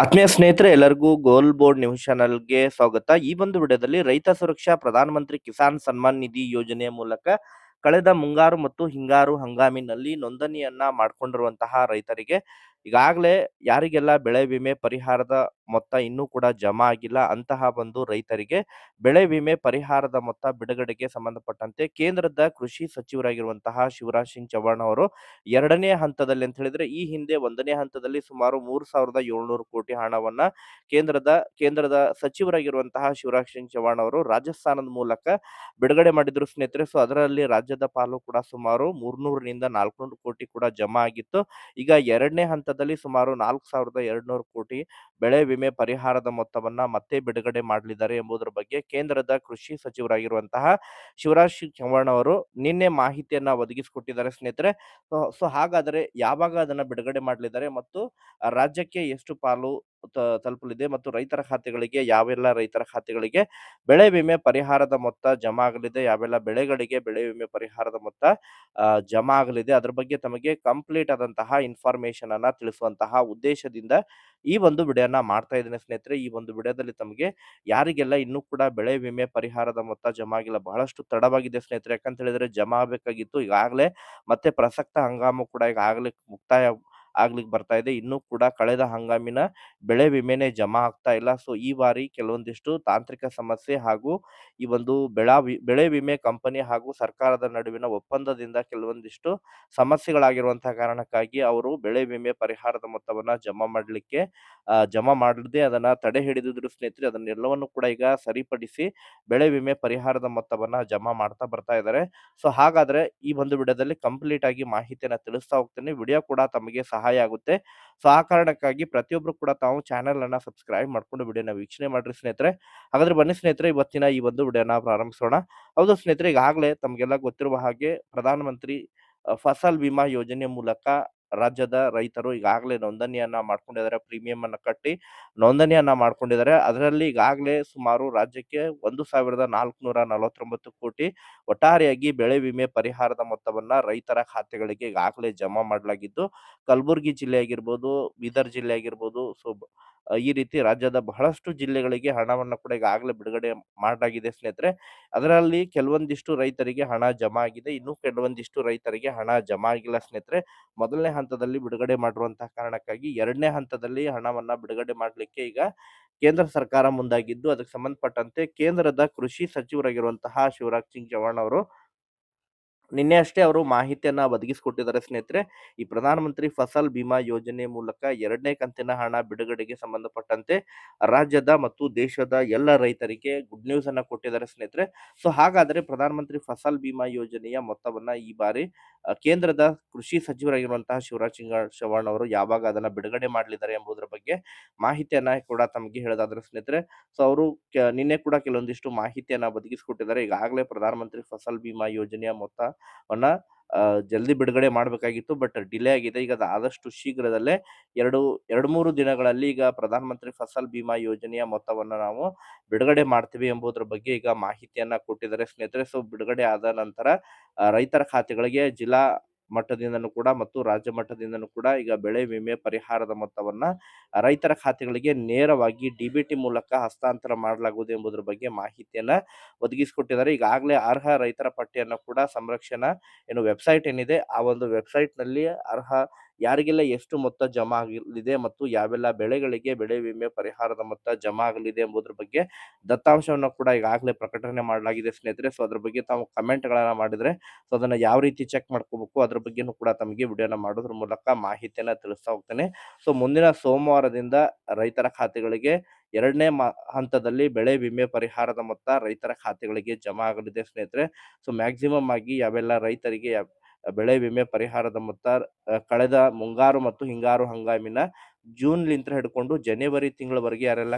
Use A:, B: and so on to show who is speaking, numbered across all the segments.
A: ಆತ್ಮೀಯ ಸ್ನೇಹಿತರೆ, ಎಲ್ಲರಿಗೂ ಗೋಲ್ ಬೋರ್ಡ್ ನ್ಯೂಸ್ ಚಾನಲ್ಗೆ ಸ್ವಾಗತ. ಈ ಒಂದು ವಿಡಿಯೋದಲ್ಲಿ ರೈತ ಸುರಕ್ಷಾ ಪ್ರಧಾನಮಂತ್ರಿ ಕಿಸಾನ್ ಸನ್ಮಾನ್ ನಿಧಿ ಯೋಜನೆಯ ಮೂಲಕ ಕಳೆದ ಮುಂಗಾರು ಮತ್ತು ಹಿಂಗಾರು ಹಂಗಾಮಿನಲ್ಲಿ ನೋಂದಣಿಯನ್ನ ಮಾಡ್ಕೊಂಡಿರುವಂತಹ ರೈತರಿಗೆ ಈಗಾಗಲೇ ಯಾರಿಗೆಲ್ಲ ಬೆಳೆ ವಿಮೆ ಪರಿಹಾರದ ಮೊತ್ತ ಇನ್ನೂ ಕೂಡ ಜಮಾ ಆಗಿಲ್ಲ, ಅಂತಹ ಒಂದು ರೈತರಿಗೆ ಬೆಳೆ ವಿಮೆ ಪರಿಹಾರದ ಮೊತ್ತ ಬಿಡುಗಡೆಗೆ ಸಂಬಂಧಪಟ್ಟಂತೆ ಕೇಂದ್ರದ ಕೃಷಿ ಸಚಿವರಾಗಿರುವಂತಹ ಶಿವರಾಜ್ ಸಿಂಗ್ ಚೌಹಾಣ್ ಅವರು ಎರಡನೇ ಹಂತದಲ್ಲಿ ಅಂತ ಹೇಳಿದ್ರೆ, ಈ ಹಿಂದೆ ಒಂದನೇ ಹಂತದಲ್ಲಿ ಸುಮಾರು ಮೂರು ಸಾವಿರದ ಏಳ್ನೂರು ಕೋಟಿ ಹಣವನ್ನ ಕೇಂದ್ರದ ಕೇಂದ್ರದ ಸಚಿವರಾಗಿರುವಂತಹ ಶಿವರಾಜ್ ಸಿಂಗ್ ಚೌಹಾಣ್ ಅವರು ರಾಜಸ್ಥಾನದ ಮೂಲಕ ಬಿಡುಗಡೆ ಮಾಡಿದ್ರು ಸ್ನೇಹಿತರೆ. ಸೊ ಅದರಲ್ಲಿ ರಾಜ್ಯದ ಪಾಲು ಕೂಡ ಸುಮಾರು ಮೂರ್ನೂರರಿಂದ ನಾಲ್ಕುನೂರು ಕೋಟಿ ಕೂಡ ಜಮಾ ಆಗಿತ್ತು. ಈಗ ಎರಡನೇ ಹಂತದಲ್ಲಿ ಸುಮಾರು ನಾಲ್ಕು ಸಾವಿರದ ಎರಡ್ನೂರು ಕೋಟಿ ಬೆಳೆ ವಿಮೆ ಪರಿಹಾರದ ಮೊತ್ತವನ್ನ ಮತ್ತೆ ಬಿಡುಗಡೆ ಮಾಡಲಿದ್ದಾರೆ ಎಂಬುದರ ಬಗ್ಗೆ ಕೇಂದ್ರದ ಕೃಷಿ ಸಚಿವರಾಗಿರುವಂತಹ ಶಿವರಾಜ್ ಸಿಂಗ್ ಚೌಹಾಣ್ ಅವರು ನಿನ್ನೆ ಮಾಹಿತಿಯನ್ನ ಒದಗಿಸಿಕೊಟ್ಟಿದ್ದಾರೆ ಸ್ನೇಹಿತರೆ. ಸೊ ಹಾಗಾದರೆ ಯಾವಾಗ ಅದನ್ನ ಬಿಡುಗಡೆ ಮಾಡಲಿದ್ದಾರೆ ಮತ್ತು ರಾಜ್ಯಕ್ಕೆ ಎಷ್ಟು ಪಾಲು ತಲುಪಲಿದೆ ಮತ್ತು ರೈತರ ಖಾತೆಗಳಿಗೆ, ಯಾವೆಲ್ಲ ರೈತರ ಖಾತೆಗಳಿಗೆ ಬೆಳೆ ವಿಮೆ ಪರಿಹಾರದ ಮೊತ್ತ ಜಮಾ ಆಗಲಿದೆ, ಯಾವೆಲ್ಲ ಬೆಳೆಗಳಿಗೆ ಬೆಳೆ ವಿಮೆ ಪರಿಹಾರದ ಮೊತ್ತ ಜಮಾ ಆಗಲಿದೆ, ಅದ್ರ ಬಗ್ಗೆ ತಮಗೆ ಕಂಪ್ಲೀಟ್ ಆದಂತಹ ಇನ್ಫಾರ್ಮೇಶನ್ ಅನ್ನ ತಿಳಿಸುವಂತಹ ಉದ್ದೇಶದಿಂದ ಈ ಒಂದು ವಿಡಿಯೋನ ಮಾಡ್ತಾ ಇದ್ದೇನೆ ಸ್ನೇಹಿತರೆ. ಈ ಒಂದು ವಿಡಿಯೋದಲ್ಲಿ ತಮಗೆ ಯಾರಿಗೆಲ್ಲ ಇನ್ನೂ ಕೂಡ ಬೆಳೆ ವಿಮೆ ಪರಿಹಾರದ ಮೊತ್ತ ಜಮಾ ಆಗಿಲ್ಲ, ಬಹಳಷ್ಟು ತಡವಾಗಿದೆ ಸ್ನೇಹಿತರೆ. ಯಾಕಂತ ಹೇಳಿದ್ರೆ ಜಮಾ ಆಗಬೇಕಾಗಿತ್ತು ಈಗಾಗಲೇ, ಮತ್ತೆ ಪ್ರಸಕ್ತ ಹಂಗಾಮು ಕೂಡ ಈಗಾಗಲೇ ಮುಕ್ತಾಯ ಆಗ್ಲಿಕ್ಕೆ ಬರ್ತಾ ಇದೆ. ಇನ್ನೂ ಕೂಡ ಕಳೆದ ಹಂಗಾಮಿನ ಬೆಳೆ ವಿಮೆನೆ ಜಮಾ ಆಗ್ತಾ ಇಲ್ಲ. ಸೊ, ಈ ಬಾರಿ ಕೆಲವೊಂದಿಷ್ಟು ತಾಂತ್ರಿಕ ಸಮಸ್ಯೆ ಹಾಗೂ ಈ ಒಂದು ಬೆಳಾ ಬೆಳೆ ವಿಮೆ ಕಂಪನಿ ಹಾಗೂ ಸರ್ಕಾರದ ನಡುವಿನ ಒಪ್ಪಂದದಿಂದ ಕೆಲವೊಂದಿಷ್ಟು ಸಮಸ್ಯೆಗಳಾಗಿರುವಂತಹ ಕಾರಣಕ್ಕಾಗಿ ಅವರು ಬೆಳೆ ವಿಮೆ ಪರಿಹಾರದ ಮೊತ್ತವನ್ನ ಜಮಾ ಮಾಡಲಿಕ್ಕೆ ಜಮಾ ಮಾಡದೆ ಅದನ್ನ ತಡೆ ಹಿಡಿದಿದ್ರು ಸ್ನೇಹಿತರೆ, ಅದನ್ನೆಲ್ಲವನ್ನು ಕೂಡ ಈಗ ಸರಿಪಡಿಸಿ ಬೆಳೆ ವಿಮೆ ಪರಿಹಾರದ ಮೊತ್ತವನ್ನ ಜಮಾ ಮಾಡ್ತಾ ಬರ್ತಾ ಇದ್ದಾರೆ. ಸೊ, ಹಾಗಾದ್ರೆ ಈ ಒಂದು ವಿಡಿಯೋದಲ್ಲಿ ಕಂಪ್ಲೀಟ್ ಆಗಿ ಮಾಹಿತಿಯನ್ನ ತಿಳಿಸ್ತಾ ಹೋಗ್ತೇನೆ. ವಿಡಿಯೋ ಕೂಡ ತಮಗೆ ಸಹಾಯ ಆಗುತ್ತೆ. ಸೊ, ಆ ಕಾರಣಕ್ಕಾಗಿ ಪ್ರತಿಯೊಬ್ರು ಕೂಡ ತಾವು ಚಾನೆಲ್ ಅನ್ನ ಸಬ್ಸ್ಕ್ರೈಬ್ ಮಾಡ್ಕೊಂಡು ವಿಡಿಯೋನ ವೀಕ್ಷಣೆ ಮಾಡ್ರಿ ಸ್ನೇಹಿತರೆ. ಹಾಗಾದ್ರೆ ಬನ್ನಿ ಸ್ನೇಹಿತರೆ, ಇವತ್ತಿನ ಈ ಒಂದು ವಿಡಿಯೋನ ಪ್ರಾರಂಭಿಸೋಣ. ಹೌದು ಸ್ನೇಹಿತರೆ, ಈಗಾಗಲೇ ತಮಗೆಲ್ಲ ಗೊತ್ತಿರುವ ಹಾಗೆ ಪ್ರಧಾನಮಂತ್ರಿ ಫಸಲ್ ವಿಮಾ ಯೋಜನೆ ಮೂಲಕ ರಾಜ್ಯದ ರೈತರು ಈಗಾಗಲೇ ನೋಂದಣಿಯನ್ನ ಮಾಡ್ಕೊಂಡಿದ್ದಾರೆ ಪ್ರೀಮಿಯಂ ಅನ್ನ ಕಟ್ಟಿ ನೋಂದಣಿಯನ್ನ ಮಾಡ್ಕೊಂಡಿದ್ದಾರೆ. ಅದರಲ್ಲಿ ಈಗಾಗಲೇ ಸುಮಾರು ರಾಜ್ಯಕ್ಕೆ ಒಂದು ಸಾವಿರದ ನಾಲ್ಕುನೂರ ನಲವತ್ತೊಂಬತ್ತು ಕೋಟಿ ಒಟ್ಟಾರೆಯಾಗಿ ಬೆಳೆ ವಿಮೆ ಪರಿಹಾರದ ಮೊತ್ತವನ್ನ ರೈತರ ಖಾತೆಗಳಿಗೆ ಈಗಾಗಲೇ ಜಮಾ ಮಾಡಲಾಗಿದ್ದು, ಕಲಬುರಗಿ ಜಿಲ್ಲೆ ಆಗಿರ್ಬೋದು ಬೀದರ್ ಜಿಲ್ಲೆ ಆಗಿರ್ಬೋದು ಸೊ ಈ ರೀತಿ ರಾಜ್ಯದ ಬಹಳಷ್ಟು ಜಿಲ್ಲೆಗಳಿಗೆ ಹಣವನ್ನು ಕೂಡ ಈಗಾಗಲೇ ಬಿಡುಗಡೆ ಮಾಡಲಾಗಿದೆ ಸ್ನೇಹಿತರೆ. ಅದರಲ್ಲಿ ಕೆಲವೊಂದಿಷ್ಟು ರೈತರಿಗೆ ಹಣ ಜಮಾ ಆಗಿದೆ, ಇನ್ನೂ ಕೆಲವೊಂದಿಷ್ಟು ರೈತರಿಗೆ ಹಣ ಜಮಾ ಆಗಿಲ್ಲ ಸ್ನೇಹಿತರೆ. ಮೊದಲನೇ ಹಂತದಲ್ಲಿ ಬಿಡುಗಡೆ ಮಾಡಿರುವಂತಹ ಕಾರಣಕ್ಕಾಗಿ ಎರಡನೇ ಹಂತದಲ್ಲಿ ಹಣವನ್ನ ಬಿಡುಗಡೆ ಮಾಡಲಿಕ್ಕೆ ಈಗ ಕೇಂದ್ರ ಸರ್ಕಾರ ಮುಂದಾಗಿದ್ದು, ಅದಕ್ಕೆ ಸಂಬಂಧಪಟ್ಟಂತೆ ಕೇಂದ್ರದ ಕೃಷಿ ಸಚಿವರಾಗಿರುವಂತಹ ಶಿವರಾಜ್ ಸಿಂಗ್ ಚೌಹಾಣ್ ಅವರು ನಿನ್ನೆ ಅಷ್ಟೇ ಅವರು ಮಾಹಿತಿಯನ್ನ ಒದಗಿಸಿಕೊಟ್ಟಿದ್ದಾರೆ ಸ್ನೇಹಿತರೆ. ಈ ಪ್ರಧಾನಮಂತ್ರಿ ಫಸಲ್ ಬಿಮಾ ಯೋಜನೆ ಮೂಲಕ ಎರಡನೇ ಕಂತಿನ ಹಣ ಬಿಡುಗಡೆಗೆ ಸಂಬಂಧಪಟ್ಟಂತೆ ರಾಜ್ಯದ ಮತ್ತು ದೇಶದ ಎಲ್ಲ ರೈತರಿಗೆ ಗುಡ್ ನ್ಯೂಸ್ ಅನ್ನ ಕೊಟ್ಟಿದ್ದಾರೆ ಸ್ನೇಹಿತರೆ. ಸೊ ಹಾಗಾದ್ರೆ ಪ್ರಧಾನಮಂತ್ರಿ ಫಸಲ್ ಬಿಮಾ ಯೋಜನೆಯ ಮೊತ್ತವನ್ನ ಈ ಬಾರಿ ಕೇಂದ್ರದ ಕೃಷಿ ಸಚಿವರಾಗಿರುವಂತಹ ಶಿವರಾಜ್ ಸಿಂಗ್ ಚೌಹಾಣ್ ಅವರು ಯಾವಾಗ ಅದನ್ನ ಬಿಡುಗಡೆ ಮಾಡಲಿದ್ದಾರೆ ಎಂಬುದರ ಬಗ್ಗೆ ಮಾಹಿತಿಯನ್ನ ಕೂಡ ತಮಗೆ ಹೇಳೋದಾದ್ರೆ ಸ್ನೇಹಿತರೆ. ಸೊ ಅವರು ನಿನ್ನೆ ಕೂಡ ಕೆಲವೊಂದಿಷ್ಟು ಮಾಹಿತಿಯನ್ನ ಒದಗಿಸಿಕೊಟ್ಟಿದ್ದಾರೆ. ಈಗಾಗಲೇ ಪ್ರಧಾನಮಂತ್ರಿ ಫಸಲ್ ಬಿಮಾ ಯೋಜನೆಯ ಮೊತ್ತವನ್ನ ಆ, ಜಲ್ದಿ ಬಿಡುಗಡೆ ಮಾಡಬೇಕಾಗಿತ್ತು. ಬಟ್ ಡಿಲೇ ಆಗಿದೆ. ಈಗ ಆದಷ್ಟು ಶೀಘ್ರದಲ್ಲೇ ಎರಡು ಎರಡು ಮೂರು ದಿನಗಳಲ್ಲಿ ಈಗ ಪ್ರಧಾನಮಂತ್ರಿ ಫಸಲ್ ಬಿಮಾ ಯೋಜನೆಯ ಮೊತ್ತವನ್ನು ನಾವು ಬಿಡುಗಡೆ ಮಾಡ್ತೀವಿ ಎಂಬುದರ ಬಗ್ಗೆ ಈಗ ಮಾಹಿತಿಯನ್ನ ಕೊಟ್ಟಿದ್ದಾರೆ ಸ್ನೇಹಿತರೆ. ಸೊ ಬಿಡುಗಡೆ ಆದ ನಂತರ ರೈತರ ಖಾತೆಗಳಿಗೆ ಜಿಲ್ಲಾ ಮಟ್ಟದಿಂದನೂ ಕೂಡ ಮತ್ತು ರಾಜ್ಯ ಮಟ್ಟದಿಂದನೂ ಕೂಡ ಈಗ ಬೆಳೆ ವಿಮೆ ಪರಿಹಾರದ ಮೊತ್ತವನ್ನ ರೈತರ ಖಾತೆಗಳಿಗೆ ನೇರವಾಗಿ ಡಿಬಿಟಿ ಮೂಲಕ ಹಸ್ತಾಂತರ ಮಾಡಲಾಗುವುದು ಎಂಬುದರ ಬಗ್ಗೆ ಮಾಹಿತಿಯನ್ನ ಒದಗಿಸಿಕೊಟ್ಟಿದ್ದಾರೆ. ಈಗಾಗಲೇ ಅರ್ಹ ರೈತರ ಪಟ್ಟಿಯನ್ನು ಕೂಡ ಸಂರಕ್ಷಣಾ ಏನು ವೆಬ್ಸೈಟ್ ಏನಿದೆ, ಆ ಒಂದು ವೆಬ್ಸೈಟ್ನಲ್ಲಿ ಅರ್ಹ ಯಾರಿಗೆಲ್ಲ ಎಷ್ಟು ಮೊತ್ತ ಜಮಾ ಆಗಲಿದೆ ಮತ್ತು ಯಾವೆಲ್ಲ ಬೆಳೆಗಳಿಗೆ ಬೆಳೆ ವಿಮೆ ಪರಿಹಾರದ ಮೊತ್ತ ಜಮಾ ಆಗಲಿದೆ ಎಂಬುದ್ರ ಬಗ್ಗೆ ದತ್ತಾಂಶವನ್ನು ಕೂಡ ಈಗಾಗಲೇ ಪ್ರಕಟಣೆ ಮಾಡಲಾಗಿದೆ ಸ್ನೇಹಿತರೆ. ಸೊ ಅದ್ರ ಬಗ್ಗೆ ತಾವು ಕಮೆಂಟ್ಗಳನ್ನು ಮಾಡಿದ್ರೆ ಸೊ ಅದನ್ನ ಯಾವ ರೀತಿ ಚೆಕ್ ಮಾಡ್ಕೋಬೇಕು, ಅದ್ರ ಬಗ್ಗೆನೂ ಕೂಡ ತಮಗೆ ವಿಡಿಯೋನ ಮಾಡೋದ್ರ ಮೂಲಕ ಮಾಹಿತಿಯನ್ನು ತಿಳಿಸ್ತಾ ಹೋಗ್ತೇನೆ. ಸೊ ಮುಂದಿನ ಸೋಮವಾರದಿಂದ ರೈತರ ಖಾತೆಗಳಿಗೆ ಎರಡನೇ ಹಂತದಲ್ಲಿ ಬೆಳೆ ವಿಮೆ ಪರಿಹಾರದ ಮೊತ್ತ ರೈತರ ಖಾತೆಗಳಿಗೆ ಜಮಾ ಆಗಲಿದೆ ಸ್ನೇಹಿತರೆ. ಸೊ ಮ್ಯಾಕ್ಸಿಮಮ್ ಆಗಿ ಯಾವೆಲ್ಲ ರೈತರಿಗೆ ಬೆಳೆ ವಿಮೆ ಪರಿಹಾರದ ಮೊತ್ತ ಕಳೆದ ಮುಂಗಾರು ಮತ್ತು ಹಿಂಗಾರು ಹಂಗಾಮಿನ ಜೂನ್ ಲಿಂತ್ರ ಹಿಡ್ಕೊಂಡು ಜನವರಿ ತಿಂಗಳವರೆಗೆ ಯಾರೆಲ್ಲ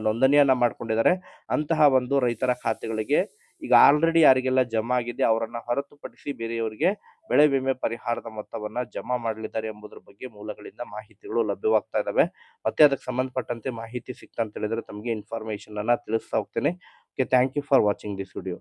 A: ನೋಂದಣಿಯನ್ನ ಮಾಡ್ಕೊಂಡಿದ್ದಾರೆ ಅಂತಹ ಒಂದು ರೈತರ ಖಾತೆಗಳಿಗೆ ಈಗ ಆಲ್ರೆಡಿ ಯಾರಿಗೆಲ್ಲ ಜಮಾ ಆಗಿದೆ ಅವರನ್ನ ಹೊರತುಪಡಿಸಿ ಬೇರೆಯವರಿಗೆ ಬೆಳೆ ವಿಮೆ ಪರಿಹಾರದ ಮೊತ್ತವನ್ನ ಜಮಾ ಮಾಡಲಿದ್ದಾರೆ ಎಂಬುದರ ಬಗ್ಗೆ ಮೂಲಗಳಿಂದ ಮಾಹಿತಿಗಳು ಲಭ್ಯವಾಗ್ತಾ ಇದಾವೆ. ಮತ್ತೆ ಅದಕ್ಕೆ ಸಂಬಂಧಪಟ್ಟಂತೆ ಮಾಹಿತಿ ಸಿಕ್ತಾ ಅಂತ ಹೇಳಿದ್ರೆ ತಮಗೆ ಇನ್ಫಾರ್ಮೇಶನ್ ಅನ್ನ ತಿಳಿಸ್ತಾ ಹೋಗ್ತೇನೆ. Okay, thank you for watching this video.